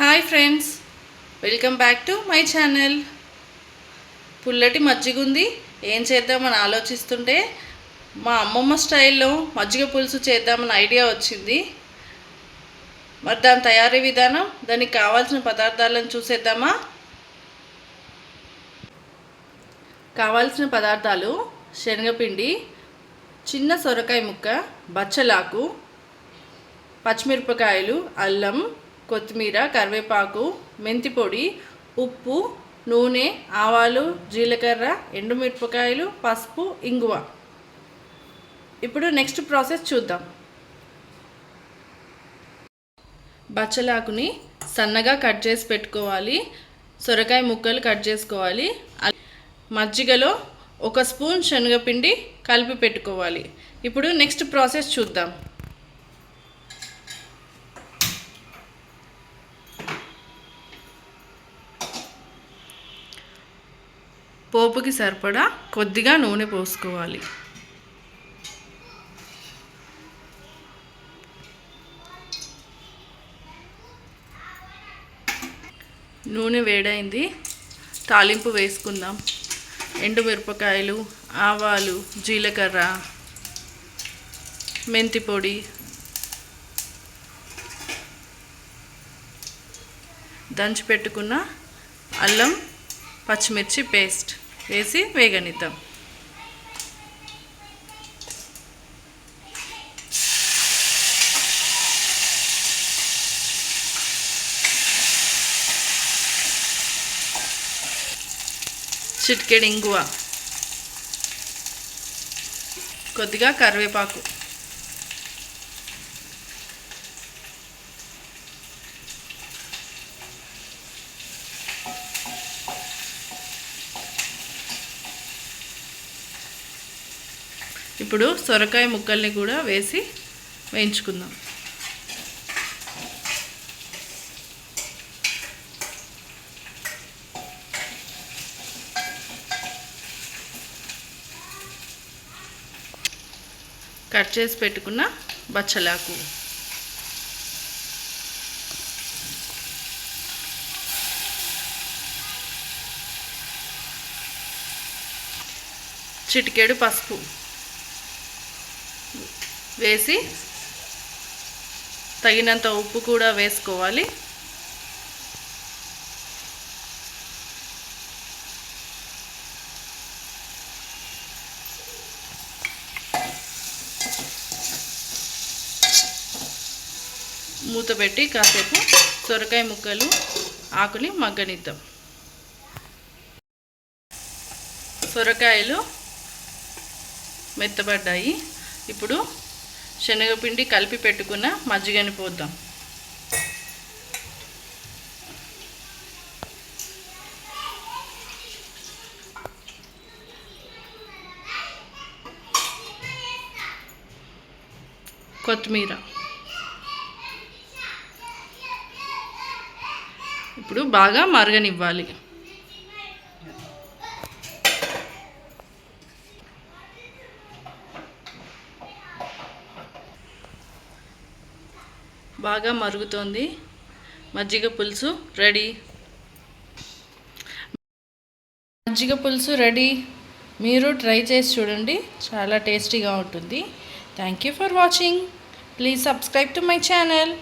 Hi friends welcome back to my channel పుల్లటి మజ్జిగ ఉంది ఏం చేద్దామని ఆలోచిస్తుంటే మా అమ్మమ్మ స్టైల్లో మజ్జిగ పులుసు చేద్దామని ఐడియా వచ్చింది. మరి దాని తయారీ విధానం దానికి కావాల్సిన పదార్థాలను చూసేద్దామా? కావాల్సిన పదార్థాలు శనగపిండి చిన్న సొరకాయ ముక్క బచ్చలాకు పచ్చిమిరపకాయలు అల్లం కొత్తిమీర కరివేపాకు మెంతి పొడి ఉప్పు నూనె ఆవాలు జీలకర్ర ఎండుమిరపకాయలు పసుపు ఇంగువ. ఇప్పుడు నెక్స్ట్ ప్రాసెస్ చూద్దాం. బచ్చలాకుని సన్నగా కట్ చేసి పెట్టుకోవాలి. సొరకాయ ముక్కలు కట్ చేసుకోవాలి. మజ్జిగలో ఒక స్పూన్ శనగపిండి కలిపి పెట్టుకోవాలి. ఇప్పుడు నెక్స్ట్ ప్రాసెస్ చూద్దాం. పోపుకి సరిపడా కొద్దిగా నూనె పోసుకోవాలి. నూనె వేడైంది. తాలింపు వేసుకుందాం. ఎండుమిరపకాయలు ఆవాలు జీలకర్ర మెంతి పొడి. దంచి పెట్టుకున్న అల్లం పచ్చిమిర్చి పేస్ట్. వేసి వేగనిద్దాం. చిటికెడు ఇంగువ. కొద్దిగా కరివేపాకు. ఇప్పుడు సొరకాయ ముక్కల్ని కూడా వేసి వేయించుకుందాం. కట్ చేసి పెట్టుకున్న బచ్చలాకు. చిటికేడు పసుపు. వేసి తగినంత ఉప్పు కూడా వేసుకోవాలి. మూత పెట్టి కాసేపు సొరకాయ ముక్కలు ఆకుని మగ్గనిద్దాం. సొరకాయలు మెత్తబడ్డాయి. ఇప్పుడు శనగపిండి కలిపి పెట్టుకున్న మజ్జిగని పోద్దాం. కొత్తిమీర. ఇప్పుడు బాగా మరగనివ్వాలి. బాగా మరుగుతోంది. మజ్జిగ పులుసు రెడీ. మజ్జిగ పులుసు రెడీ. మీరు ట్రై చేసి చూడండి. చాలా టేస్టీగా ఉంటుంది. Thank you for watching please subscribe to my channel